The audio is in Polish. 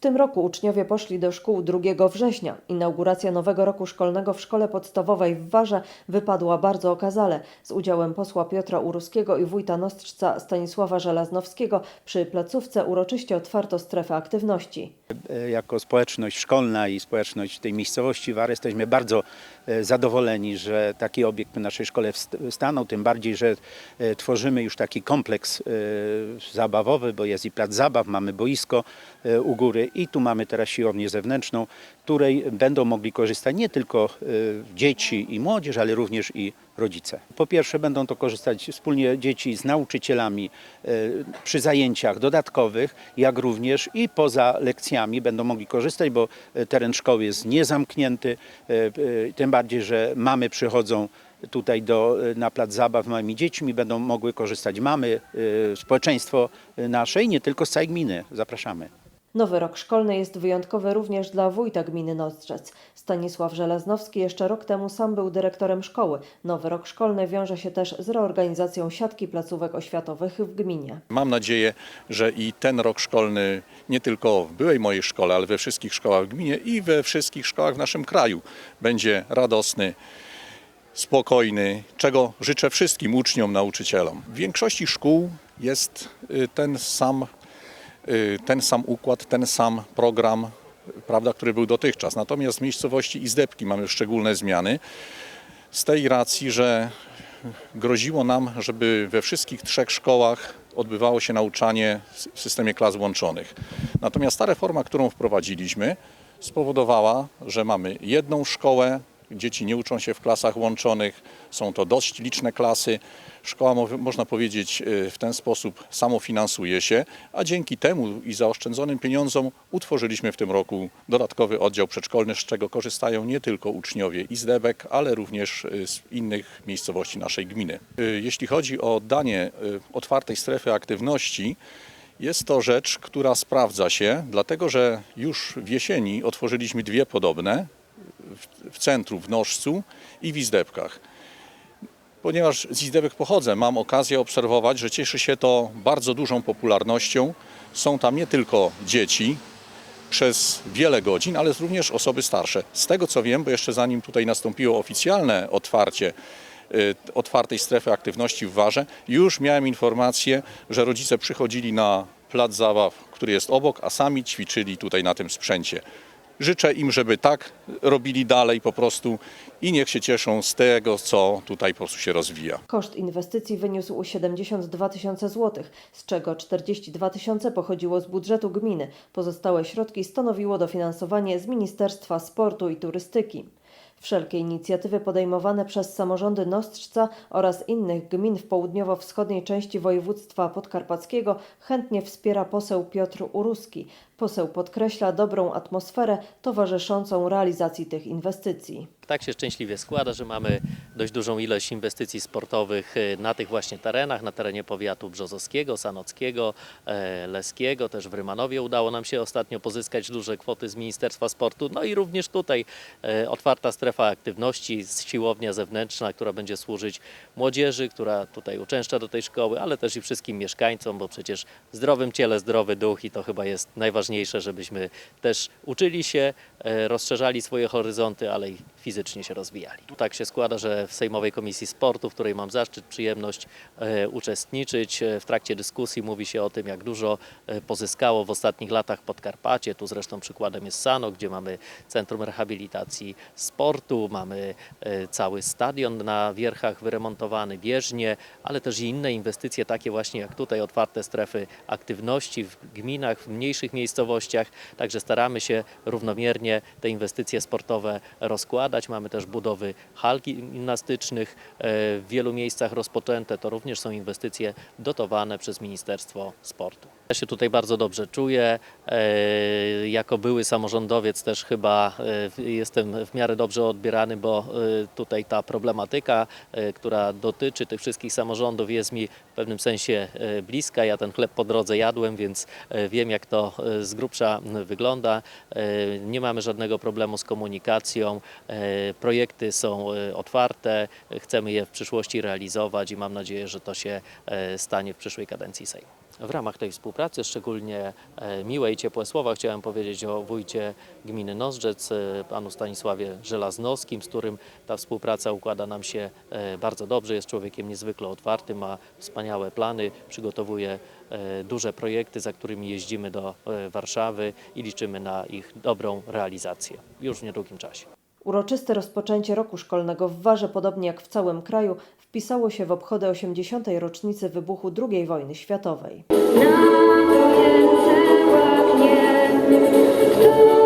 tym roku uczniowie poszli do szkół 2 września. Inauguracja nowego roku szkolnego w szkole podstawowej w Warze wypadła bardzo okazale z udziałem posła Piotra Uruskiego i wójta Nostrzca Stanisława Żelaznowskiego przy placówce uroczyście otwarto strefę aktywności. E, jako społeczność szkolna i społeczność tej miejscowości Wary jesteśmy bardzo e, zadowoleni, że taki obiekt w naszej szkole stanął, tym bardziej, że e, tworzymy już taki kompleks zabawowy, bo jest i plac zabaw, mamy boisko u góry i tu mamy teraz siłownię zewnętrzną, której będą mogli korzystać nie tylko e, dzieci i młodzież, ale również i rodzice. Po pierwsze będą to korzystać wspólnie dzieci z nauczycielami e, przy zajęciach dodatkowych, jak również i poza lekcjami będą mogli korzystać, bo e, teren szkoły jest niezamknięty, tym bardziej, że mamy przychodzą tutaj do, na plac zabaw małymi dziećmi, będą mogły korzystać mamy, społeczeństwo nasze i nie tylko z całej gminy. Zapraszamy. Nowy rok szkolny jest wyjątkowy również dla wójta gminy Nostrzec. Stanisław Żelaznowski jeszcze rok temu sam był dyrektorem szkoły. Nowy rok szkolny wiąże się też z reorganizacją siatki placówek oświatowych w gminie. Mam nadzieję, że i ten rok szkolny nie tylko w byłej mojej szkole, ale we wszystkich szkołach w gminie i we wszystkich szkołach w naszym kraju będzie radosny, spokojny, czego życzę wszystkim uczniom, nauczycielom. W większości szkół jest y, ten sam, ten sam układ, ten sam program, prawda, który był dotychczas. Natomiast w miejscowości Izdebki mamy szczególne zmiany z tej racji, że groziło nam, żeby we wszystkich trzech szkołach odbywało się nauczanie w systemie klas łączonych. Natomiast ta reforma, którą wprowadziliśmy, spowodowała, że mamy jedną szkołę, dzieci nie uczą się w klasach łączonych, są to dość liczne klasy. Szkoła, mo- można powiedzieć, y, w ten sposób samofinansuje się, a dzięki temu i zaoszczędzonym pieniądzom utworzyliśmy w tym roku dodatkowy oddział przedszkolny, z czego korzystają nie tylko uczniowie Izdebek, ale również y, z innych miejscowości naszej gminy. Y, Jeśli chodzi o oddanie y, otwartej strefy aktywności, jest to rzecz, która sprawdza się, dlatego że już w jesieni otworzyliśmy dwie podobne w centrum, w Nożcu i w Izdebkach. Ponieważ z Izdebek pochodzę, mam okazję obserwować, że cieszy się to bardzo dużą popularnością. Są tam nie tylko dzieci przez wiele godzin, ale również osoby starsze. Z tego co wiem, bo jeszcze zanim tutaj nastąpiło oficjalne otwarcie y, otwartej strefy aktywności w Warze, już miałem informację, że rodzice przychodzili na plac zabaw, który jest obok, a sami ćwiczyli tutaj na tym sprzęcie. Życzę im, żeby tak robili dalej po prostu i niech się cieszą z tego, co tutaj po prostu się rozwija. Koszt inwestycji wyniósł 72 tysiące złotych, z czego 42 tysiące pochodziło z budżetu gminy. Pozostałe środki stanowiło dofinansowanie z Ministerstwa Sportu i Turystyki. Wszelkie inicjatywy podejmowane przez samorządy Nostrzca oraz innych gmin w południowo-wschodniej części województwa podkarpackiego chętnie wspiera poseł Piotr Uruski. Poseł podkreśla dobrą atmosferę towarzyszącą realizacji tych inwestycji. Tak się szczęśliwie składa, że mamy dość dużą ilość inwestycji sportowych e, na tych właśnie terenach, na terenie powiatu brzozowskiego, sanockiego, e, leskiego, też w Rymanowie udało nam się ostatnio pozyskać duże kwoty z Ministerstwa Sportu, no i również tutaj e, otwarta strefa aktywności, siłownia zewnętrzna, która będzie służyć młodzieży, która tutaj uczęszcza do tej szkoły, ale też i wszystkim mieszkańcom, bo przecież w zdrowym ciele zdrowy duch i to chyba jest najważniejsze, żebyśmy też uczyli się, e, rozszerzali swoje horyzonty, ale i fizycznie się rozwijali. Tak się składa, że w Sejmowej Komisji Sportu, w której mam zaszczyt, przyjemność e, uczestniczyć, e, w trakcie dyskusji mówi się o tym, jak dużo e, pozyskało w ostatnich latach Podkarpacie. Tu zresztą przykładem jest Sano, gdzie mamy Centrum Rehabilitacji Sportu, mamy cały stadion na wierchach wyremontowany, bieżnie, ale też i inne inwestycje, takie właśnie jak tutaj otwarte strefy aktywności w gminach, w mniejszych miejscowościach. Także staramy się równomiernie te inwestycje sportowe rozkładać. Mamy też budowy hal gimnastycznych e, w wielu miejscach rozpoczęte. To również są inwestycje dotowane przez Ministerstwo Sportu. Ja się tutaj bardzo dobrze czuję. E, Jako były samorządowiec też chyba e, jestem w miarę dobrze odbierany, bo tutaj ta problematyka, która dotyczy tych wszystkich samorządów jest mi w pewnym sensie bliska. Ja ten chleb po drodze jadłem, więc wiem jak to z grubsza wygląda. Nie mamy żadnego problemu z komunikacją. Projekty są e, otwarte. Chcemy je w przyszłości realizować i mam nadzieję, że to się e, stanie w przyszłej kadencji Sejmu. W ramach tej współpracy szczególnie e, miłe i ciepłe słowa chciałem powiedzieć o wójcie gminy Nozdrzec, panu Stanisławie Żelaznowskim, z którym ta współpraca układa nam się bardzo dobrze. Jest człowiekiem niezwykle otwartym, ma wspaniałe plany, przygotowuje duże projekty, za którymi jeździmy do Warszawy i liczymy na ich dobrą realizację już w niedługim czasie. Uroczyste rozpoczęcie roku szkolnego w Warze, podobnie jak w całym kraju, wpisało się w obchody 80. rocznicy wybuchu II wojny światowej. Na to